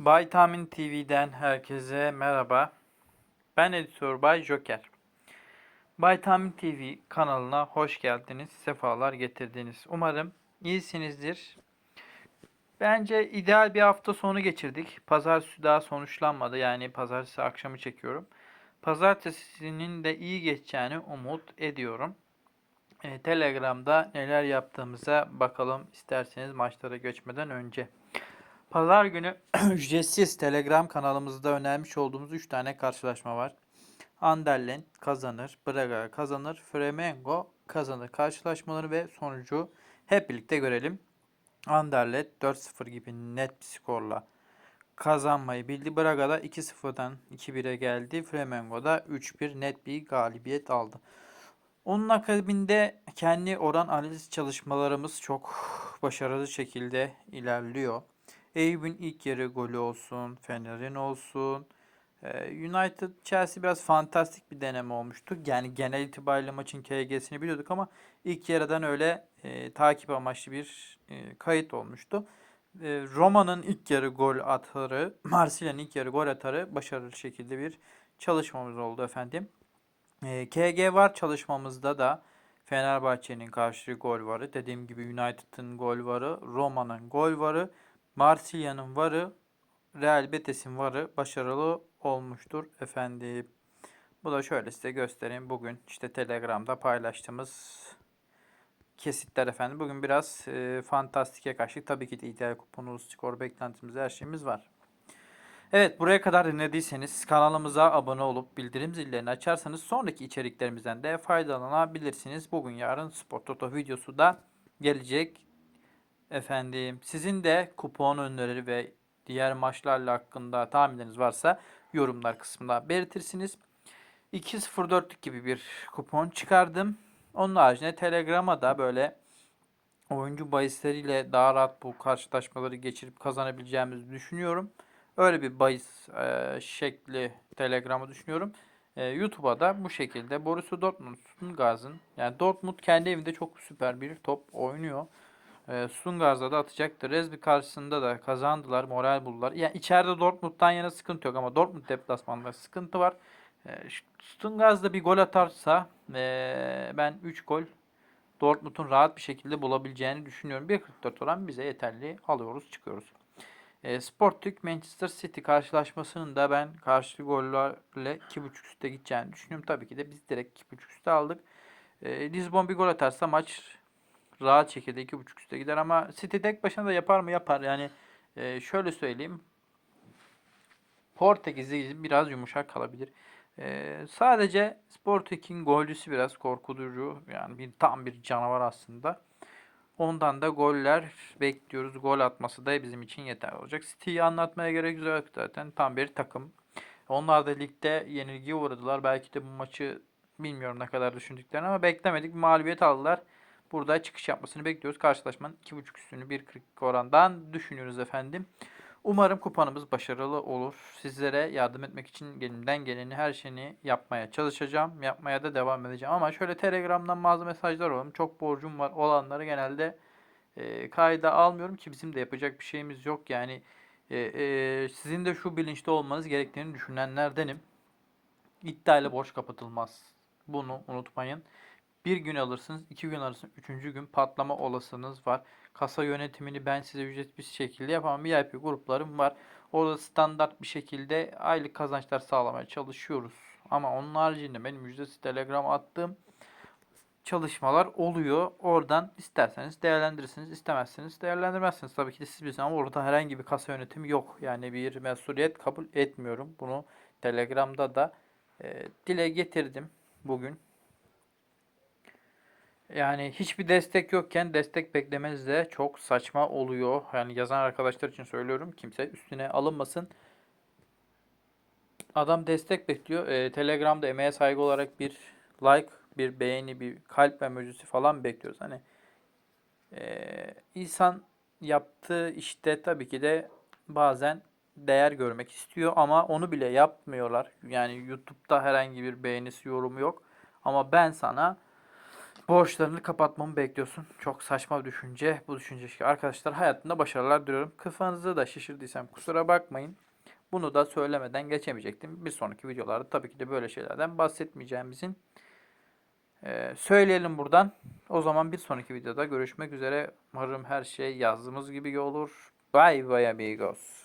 Baytamin TV'den herkese merhaba. Ben editör Bay Joker. Baytamin TV kanalına hoş geldiniz, sefalar getirdiniz. Umarım iyisinizdir. Bence ideal bir hafta sonu geçirdik. Pazartesi daha sonuçlanmadı. Yani pazartesi akşamı çekiyorum. Pazartesinin de iyi geçeceğini umut ediyorum. E, Telegram'da neler yaptığımıza bakalım isterseniz maçlara geçmeden önce. Pazar günü ücretsiz Telegram kanalımızda önermiş olduğumuz 3 tane karşılaşma var. Anderlecht kazanır, Braga kazanır, Flamengo kazanır. Karşılaşmaları ve sonucu hep birlikte görelim. Anderlecht 4-0 gibi net bir skorla kazanmayı bildi. Braga'da 2-0'dan 2-1'e geldi. Flamengo'da 3-1 net bir galibiyet aldı. Onun akabinde kendi oran analiz çalışmalarımız çok başarılı şekilde ilerliyor. Eyüp'ün ilk yarı golü olsun, Fener'in olsun. Ee, United Chelsea biraz fantastik bir deneme olmuştu. Yani genel itibariyle maçın KG'sini biliyorduk ama ilk yarıdan öyle e, takip amaçlı bir e, kayıt olmuştu. E, Roma'nın ilk yarı gol atarı, Marsilya'nın ilk yarı gol atarı başarılı şekilde bir çalışmamız oldu efendim. E, KG var çalışmamızda da Fenerbahçe'nin karşı gol varı, dediğim gibi United'ın gol varı, Roma'nın gol varı, Marsilya'nın varı, Real Betis'in varı başarılı olmuştur efendim. Bu da şöyle size göstereyim. Bugün işte Telegram'da paylaştığımız kesitler efendim. Bugün biraz e, fantastike kaçtık. Tabii ki de ideal kuponumuz, skor beklentimiz, her şeyimiz var. Evet buraya kadar dinlediyseniz kanalımıza abone olup bildirim zillerini açarsanız sonraki içeriklerimizden de faydalanabilirsiniz. Bugün yarın Spor Toto videosu da gelecek. Efendim sizin de kupon önerileri ve diğer maçlarla hakkında tahminleriniz varsa yorumlar kısmında belirtirsiniz. 2.04'lük gibi bir kupon çıkardım. Onun haricinde Telegram'a da böyle oyuncu bahisleriyle daha rahat bu karşılaşmaları geçirip kazanabileceğimizi düşünüyorum. Öyle bir bahis e, şekli Telegram'ı düşünüyorum. E, YouTube'a da bu şekilde Borussia Dortmund Stuttgart'ın yani Dortmund kendi evinde çok süper bir top oynuyor. E, Stuttgart'a da atacaktır. Rezbi karşısında da kazandılar, moral buldular. Yani içeride Dortmund'dan yana sıkıntı yok ama Dortmund deplasmanında sıkıntı var. E, Stuttgart'da bir gol atarsa e, ben 3 gol Dortmund'un rahat bir şekilde bulabileceğini düşünüyorum. 1.44 oran bize yeterli. Alıyoruz, çıkıyoruz. E, Sporting Manchester City karşılaşmasının da ben karşılıklı gollerle 2.5 üstte gideceğini düşünüyorum. Tabii ki de biz direkt 2.5 üstte aldık. Lisbon bir gol atarsa maç rahat şekilde 2.5 üstte gider ama City tek başına da yapar mı? Yapar. Yani e, şöyle söyleyeyim. Portekizli biraz yumuşak kalabilir. E, sadece Sporting'in golcüsü biraz korkutucu. Yani bir tam bir canavar aslında. Ondan da goller bekliyoruz. Gol atması da bizim için yeterli olacak. City'yi anlatmaya gerek yok zaten. Tam bir takım. Onlar da ligde yenilgiye uğradılar. Belki de bu maçı bilmiyorum ne kadar düşündüklerini ama beklemedik. Bir mağlubiyet aldılar. Burada çıkış yapmasını bekliyoruz. Karşılaşmanın 2.5 üstünü 1.40 orandan düşünüyoruz efendim. Umarım kupanımız başarılı olur. Sizlere yardım etmek için elimden geleni her şeyini yapmaya çalışacağım. Yapmaya da devam edeceğim. Ama şöyle Telegram'dan bazı mesajlar alalım. Çok borcum var olanları genelde e, kayda almıyorum ki bizim de yapacak bir şeyimiz yok. Yani e, e, sizin de şu bilinçte olmanız gerektiğini düşünenlerdenim. İddiayla borç kapatılmaz. Bunu unutmayın. Bir gün alırsınız, iki gün alırsınız, üçüncü gün patlama olasılığınız var. Kasa yönetimini ben size ücretsiz bir şekilde yapamam. VIP gruplarım var. Orada standart bir şekilde aylık kazançlar sağlamaya çalışıyoruz. Ama onun haricinde benim ücretsiz Telegram attığım çalışmalar oluyor. Oradan isterseniz değerlendirirsiniz, istemezseniz değerlendirmezsiniz. Tabii ki de siz bilsiniz ama orada herhangi bir kasa yönetimi yok. Yani bir mesuliyet kabul etmiyorum. Bunu Telegram'da da e, dile getirdim bugün. Yani hiçbir destek yokken destek beklemeniz de çok saçma oluyor. Yani yazan arkadaşlar için söylüyorum. Kimse üstüne alınmasın. Adam destek bekliyor. Ee, Telegram'da emeğe saygı olarak bir like, bir beğeni, bir kalp emojisi falan bekliyoruz. Hani e, insan yaptığı işte tabii ki de bazen değer görmek istiyor ama onu bile yapmıyorlar. Yani YouTube'da herhangi bir beğenisi, yorumu yok. Ama ben sana borçlarını kapatmamı bekliyorsun. Çok saçma bir düşünce. Bu düşünce arkadaşlar hayatında başarılar diliyorum. Kafanızı da şişirdiysem kusura bakmayın. Bunu da söylemeden geçemeyecektim. Bir sonraki videolarda tabii ki de böyle şeylerden bahsetmeyeceğimizin ee, söyleyelim buradan. O zaman bir sonraki videoda görüşmek üzere. Umarım her şey yazdığımız gibi olur. Bye bye amigos.